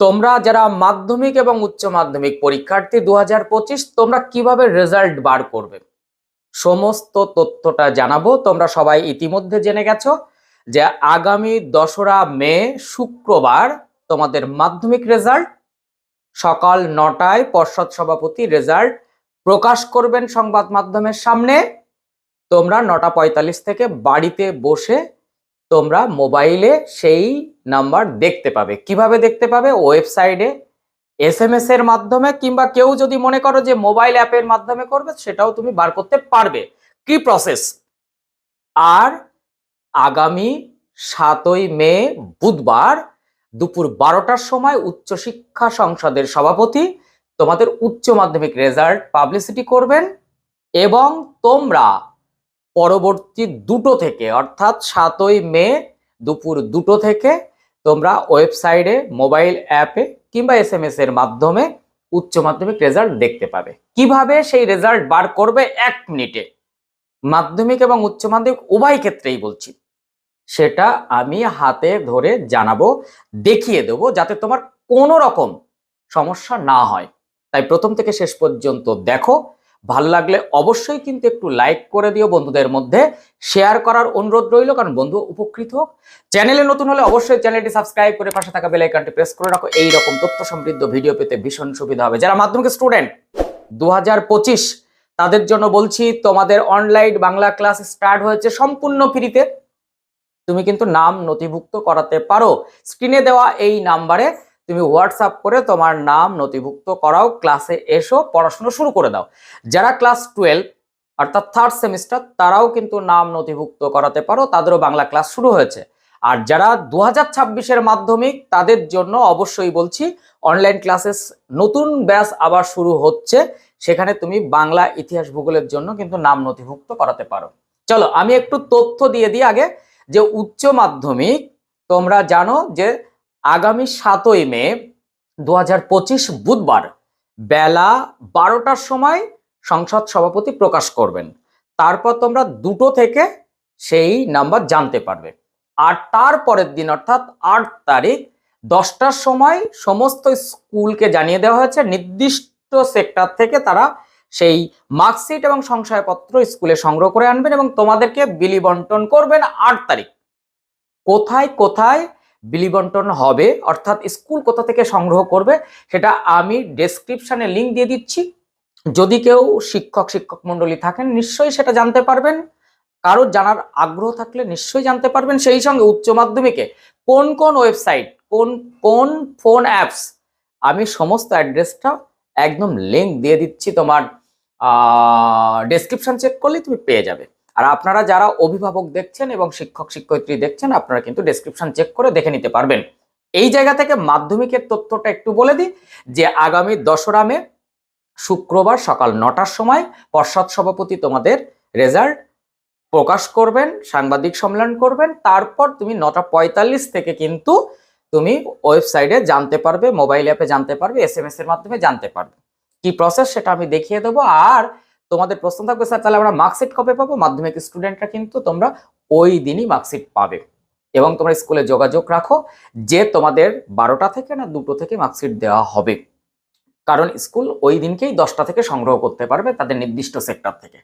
তোমরা যারা মাধ্যমিক এবং উচ্চ মাধ্যমিক পরীক্ষার্থী দু হাজার পঁচিশ, তোমরা কীভাবে রেজাল্ট বার করবে? সমস্ত তথ্যটা জানাব। তোমরা সবাই ইতিমধ্যে জেনে গেছো যে আগামী দশরা মে শুক্রবার তোমাদের মাধ্যমিক রেজাল্ট সকাল নটায় পর্ষদ সভাপতি রেজাল্ট প্রকাশ করবেন সংবাদ মাধ্যমের সামনে। তোমরা নটা পঁয়তাল্লিশ থেকে বাড়িতে বসে তোমরা মোবাইলে সেই নাম্বার দেখতে পাবে। কীভাবে দেখতে পাবে? ওয়েবসাইটে এস এম এর মাধ্যমে কিংবা কেউ যদি মনে করো যে মোবাইল অ্যাপের মাধ্যমে করবে, সেটাও তুমি বার করতে পারবে। কি প্রসেস আর আগামী সাতই মে বুধবার দুপুর বারোটার সময় উচ্চশিক্ষা সংসদের সভাপতি তোমাদের উচ্চ মাধ্যমিক রেজাল্ট পাবলিসিটি করবেন এবং তোমরা পরবর্তী দুটো থেকে, অর্থাৎ সাতই মে দুপুর দুটো থেকে তোমরা ওয়েবসাইটে, মোবাইল অ্যাপে কিংবা এস এম এর মাধ্যমে উচ্চ মাধ্যমিক রেজাল্ট দেখতে পাবে। কীভাবে সেই রেজাল্ট বার করবে এক মিনিটে? মাধ্যমিক এবং উচ্চ মাধ্যমিক উভয় ক্ষেত্রেই বলছি। সেটা আমি হাতে ধরে জানাব, দেখিয়ে দেবো যাতে তোমার কোনো রকম সমস্যা না হয়। তাই প্রথম থেকে শেষ পর্যন্ত দেখো ভালো লাগলে অবশ্যই কিন্তু একটু লাইক করে দিও বন্ধুদের মধ্যে শেয়ার করার অনুরোধ রইল, কারণ বন্ধু উপকৃত হোক। চ্যানেলে নতুন হলে অবশ্যই চ্যানেলটি সাবস্ক্রাইব করে পাশে থাকা বেল আইকনটি প্রেস করে রাখো। এই রকম তথ্য সমৃদ্ধ ভিডিও পেতে ভীষণ সুবিধা হবে। যারা মাধ্যমিক স্টুডেন্ট দু হাজার পঁচিশ, তাদের জন্য বলছি, তোমাদের অনলাইন বাংলা ক্লাস স্টার্ট হয়েছে সম্পূর্ণ ফ্রিতে তুমি কিন্তু নাম নথিভুক্ত করাতে পারো। স্ক্রিনে দেওয়া এই নাম্বারে তুমি হোয়াটসঅ্যাপ করে তোমার নাম নথিভুক্ত করাও ক্লাসে এসো, পড়াশোনা শুরু করে দাও। যারা ক্লাস টুয়েলভ অর্থাৎ থার্ড সেমিস্টার তারাও কিন্তু নাম নথিভুক্ত করাতে পারো, তাদেরও বাংলা ক্লাস শুরু হয়েছে। আর যারা দু হাজার ছাব্বিশের মাধ্যমিক, তাদের জন্য অবশ্যই বলছি অনলাইন ক্লাসেস নতুন ব্যাস আবার শুরু হচ্ছে, সেখানে তুমি বাংলা ইতিহাস ভূগোলের জন্য কিন্তু নাম নথিভুক্ত করাতে পারো। চলো, আমি একটু তথ্য দিয়ে দিই আগে, যে উচ্চ মাধ্যমিক, তোমরা জানো যে আগামী সাতই মে দু হাজার পঁচিশ বুধবার বেলা বারোটার সময় সংসদ সভাপতি প্রকাশ করবেন। তারপর তোমরা দুটো থেকে সেই নাম্বার জানতে পারবে। আর তারপরের দিন, অর্থাৎ আট তারিখ দশটার সময় সমস্ত স্কুলকে জানিয়ে দেওয়া হয়েছে। নির্দিষ্ট সেক্টর থেকে তারা সেই মার্কশিট এবং সংশয়পত্র স্কুলে সংগ্রহ করে আনবেন এবং তোমাদেরকে বিলি বন্টন করবেন আট তারিখ। কোথায় কোথায় বিলি বন্টন হবে, অর্থাৎ স্কুল কোথা থেকে সংগ্রহ করবে সেটা আমি ডেসক্রিপশানে লিঙ্ক দিয়ে দিচ্ছি। যদি কেউ শিক্ষক শিক্ষক মণ্ডলী থাকেন, নিশ্চয়ই সেটা জানতে পারবেন। কারোর জানার আগ্রহ থাকলে নিশ্চয়ই জানতে পারবেন। সেই সঙ্গে উচ্চ মাধ্যমিকে কোন কোন ওয়েবসাইট কোন কোন ফোন অ্যাপস আমি সমস্ত অ্যাড্রেসটা একদম লিঙ্ক দিয়ে দিচ্ছি। তোমার ডেসক্রিপশন চেক করলেই তুমি পেয়ে যাবে। আর আপনারা যারা অভিভাবক দেখছেন এবং শিক্ষক, শিক্ষয়িত্রী দেখছেন, আপনারা কিন্তু ডেসক্রিপশন চেক করে দেখে নিতে পারবেন। এই জায়গা থেকে মাধ্যমিকের তথ্যটা একটু বলে দিই যে আগামী দশরা মে, শুক্রবার সকাল নটার সময় পর্ষদ সভাপতি তোমাদের রেজাল্ট প্রকাশ করবেন, সাংবাদিক সম্মেলন করবেন। তারপর তুমি নটা পঁয়তাল্লিশ থেকে কিন্তু তুমি ওয়েবসাইটে জানতে পারবে মোবাইল অ্যাপে জানতে পারবে এস এর মাধ্যমে জানতে পারবে। কি প্রসেস সেটা আমি দেখিয়ে দেবো। আর তোমাদের প্রশ্ন থাকবে, স্যার, তাহলে আমরা মার্কশিট কবে পাবো? মাধ্যমিক স্টুডেন্টরা কিন্তু তোমরা ওই দিনই মার্কশিট পাবে। এবং তোমরা স্কুলে যোগাযোগ রাখো যে তোমাদের বারোটা থেকে না দুটো থেকে মার্কশিট দেওয়া হবে। কারণ স্কুল ওই দিনকেই দশটা থেকে সংগ্রহ করতে পারবে তাদের নির্দিষ্ট সেক্টর থেকে।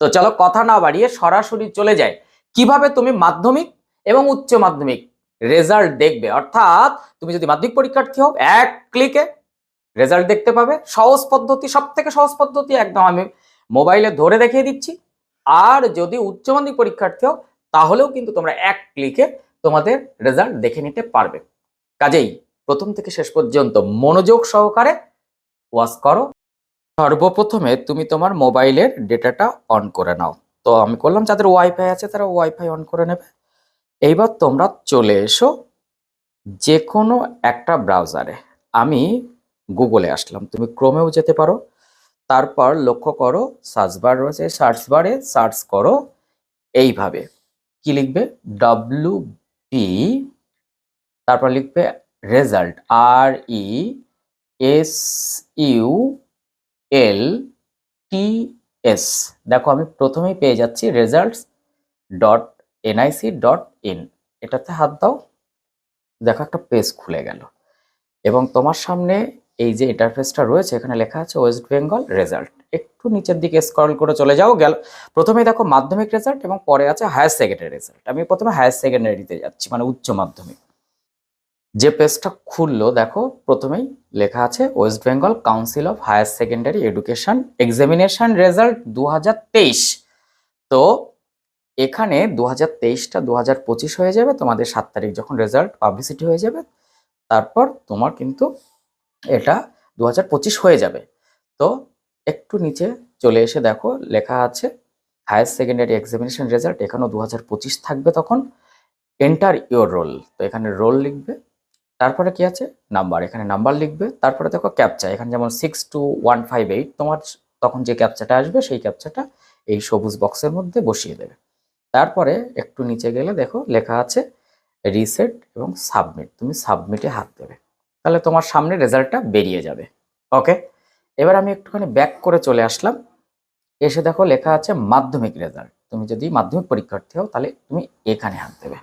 তো চলো কথা না বাড়িয়ে সরাসরি চলে যায় কীভাবে তুমি মাধ্যমিক এবং উচ্চ মাধ্যমিক রেজাল্ট দেখবে? অর্থাৎ তুমি যদি মাধ্যমিক পরীক্ষার্থী হও, এক ক্লিকে রেজাল্ট দেখতে পাবে। সহজ পদ্ধতি সব থেকে সহজ পদ্ধতি একদম আমি মোবাইলে ধরে দেখিয়ে দিচ্ছি। আর যদি উচ্চ মাধ্যমিক পরীক্ষার্থী তাহলেও কিন্তু তোমরা এক ক্লিকে তোমাদের রেজাল্ট দেখে নিতে পারবে। কাজেই প্রথম থেকে শেষ পর্যন্ত মনোযোগ সহকারে ওয়াচ করো। সর্বপ্রথমে তুমি তোমার মোবাইলের ডেটাটা অন করে নাও। তো আমি করলাম, যাদের ওয়াইফাই আছে তারা ওয়াইফাই অন করে নেবে। এইবার তোমরা চলে এসো যে কোনো একটা ব্রাউজারে আমি গুগলে আসলাম। তুমি ক্রোমেও যেতে পারো। তারপর লক্ষ্য করো সার্চ বার রয়েছে সার্চ বারে সার্চ করো, এইভাবে। কি লিখবে? ডাব্লু পি তারপর লিখবে result R E S U L T S দেখো, আমি প্রথমেই পেয়ে যাচ্ছি results dot NIC dot in এটাতে হাত দাও, দেখো একটা পেজ খুলে গেল। এবং তোমার সামনে এই যে ইন্টারফেসটা রয়েছে, এখানে লেখা আছে ওয়েস্ট বেঙ্গল রেজাল্ট একটু নিচের দিকে স্ক্রল করে চলে যাও, গেল। প্রথমে দেখো মাধ্যমিক রেজাল্ট এবং পরে আছে হায়ার সেকেন্ডারি রেজাল্ট আমি প্রথমে হায়ার সেকেন্ডারিতে যাচ্ছি মানে উচ্চ মাধ্যমিক। যে পেজটা খুললো, দেখো, প্রথমেই লেখা আছে West Bengal council of higher secondary education examination result দু হাজার তেইশ। তো এখানে দু হাজার তেইশটা দু হাজার পঁচিশ হয়ে যাবে, তোমাদের সাত তারিখ যখন রেজাল্ট পাবলিসিটি হয়ে যাবে, তারপর তোমার কিন্তু এটা দু হাজার পঁচিশ হয়ে যাবে। তো একটু নিচে চলে এসে দেখো, লেখা আছে হায়ার সেকেন্ডারি এক্সামিনেশন রেজাল্ট এখানেও দু হাজার পঁচিশ থাকবে তখন। এন্টার ইওর রোল তো এখানে রোল লিখবে। তারপরে কি আছে? নাম্বার এখানে নাম্বার লিখবে। তারপরে দেখো ক্যাপচা এখানে যেমন six two one five eight তোমার তখন যে ক্যাপচাটা আসবে, সেই ক্যাপচাটা এই সবুজ বক্সের মধ্যে বসিয়ে দেবে। তারপরে একটু নিচে গেলে দেখো, লেখা আছে রিসেট এবং সাবমিট তুমি সাবমিটে হাত দেবে। তাহলে তোমার সামনে রেজাল্টটা বেরিয়ে যাবে। ওকে এবার আমি একটুখানি ব্যাক করে চলে আসলাম। এসে দেখো লেখা আছে মাধ্যমিক রেজাল্ট তুমি যদি মাধ্যমিক পরীক্ষার্থী হও, তাহলে তুমি এখানে হাত দেবে।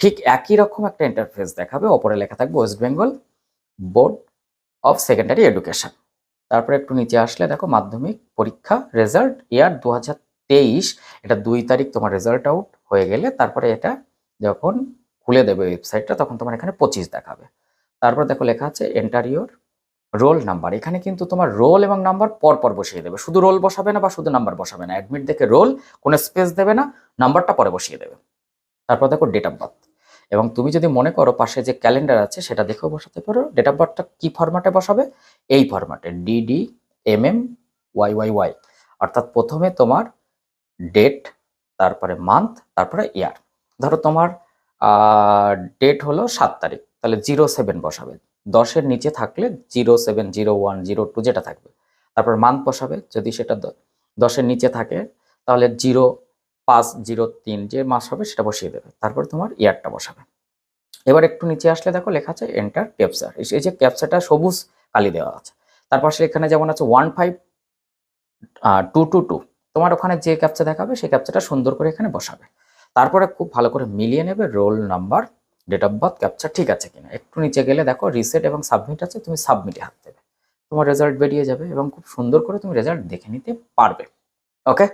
ঠিক একই রকম একটা ইন্টারফেস দেখাবে। ওপরে লেখা থাকবে West Bengal board of secondary education তারপরে একটু নিচে আসলে দেখো মাধ্যমিক পরীক্ষা রেজাল্ট ইয়ার দু এটা দুই তারিখ তোমার রেজাল্ট আউট হয়ে গেলে তারপরে এটা যখন খুলে দেবে ওয়েবসাইটটা তখন তোমার এখানে পঁচিশ দেখাবে। তারপর দেখো লেখা আছে এন্টার এন্টারিওর রোল নাম্বার এখানে কিন্তু তোমার রোল এবং নাম্বার পর পর বসিয়ে দেবে। শুধু রোল বসাবে না বা শুধু নাম্বার বসাবে না। অ্যাডমিট দেখে রোল কোনো স্পেস দেবে না নাম্বারটা পরে বসিয়ে দেবে। তারপর দেখো ডেট অফ বার্থ এবং তুমি যদি মনে করো পাশে যে ক্যালেন্ডার আছে, সেটা দেখেও বসাতে পারো। ডেট অফ বার্থটা কী ফরম্যাটে বসাবে? এই ফরম্যাটে DD M M Y Y Y অর্থাৎ প্রথমে তোমার ডেট তারপরে মান্থ তারপরে ইয়ার ধরো তোমার ডেট হলো সাত তারিখ। তাহলে জিরো সেভেন বসাবে। দশের নিচে থাকলে zero seven, zero one, zero two যেটা থাকবে। তারপর মান্থ বসাবে, যদি সেটা দশের নিচে থাকে, তাহলে জিরো পাঁচ, জিরো তিন যে মাস হবে সেটা বসিয়ে দেবে। তারপর তোমার ইয়ারটা বসাবে। এবার একটু নিচে আসলে দেখো লেখা আছে এন্টার ক্যাপচার এই যে ক্যাপচারটা সবুজ কালি দেওয়া আছে। তারপর সে এখানে যেমন আছে one five two two two তোমার ওখানে যে ক্যাপচা দেখাবে, সেই ক্যাপচাটা সুন্দর করে এখানে বসাবে। তারপরে খুব ভালো করে মিলিয়ে নেবে roll number date of birth captcha ঠিক আছে কিনা। একটু নিচে গেলে দেখো রিসেট এবং সাবমিট আছে, তুমি সাবমিটে হাত দেবে। তোমার রেজাল্ট বেরিয়ে যাবে এবং খুব সুন্দর করে তুমি রেজাল্ট দেখে নিতে পারবে। ওকে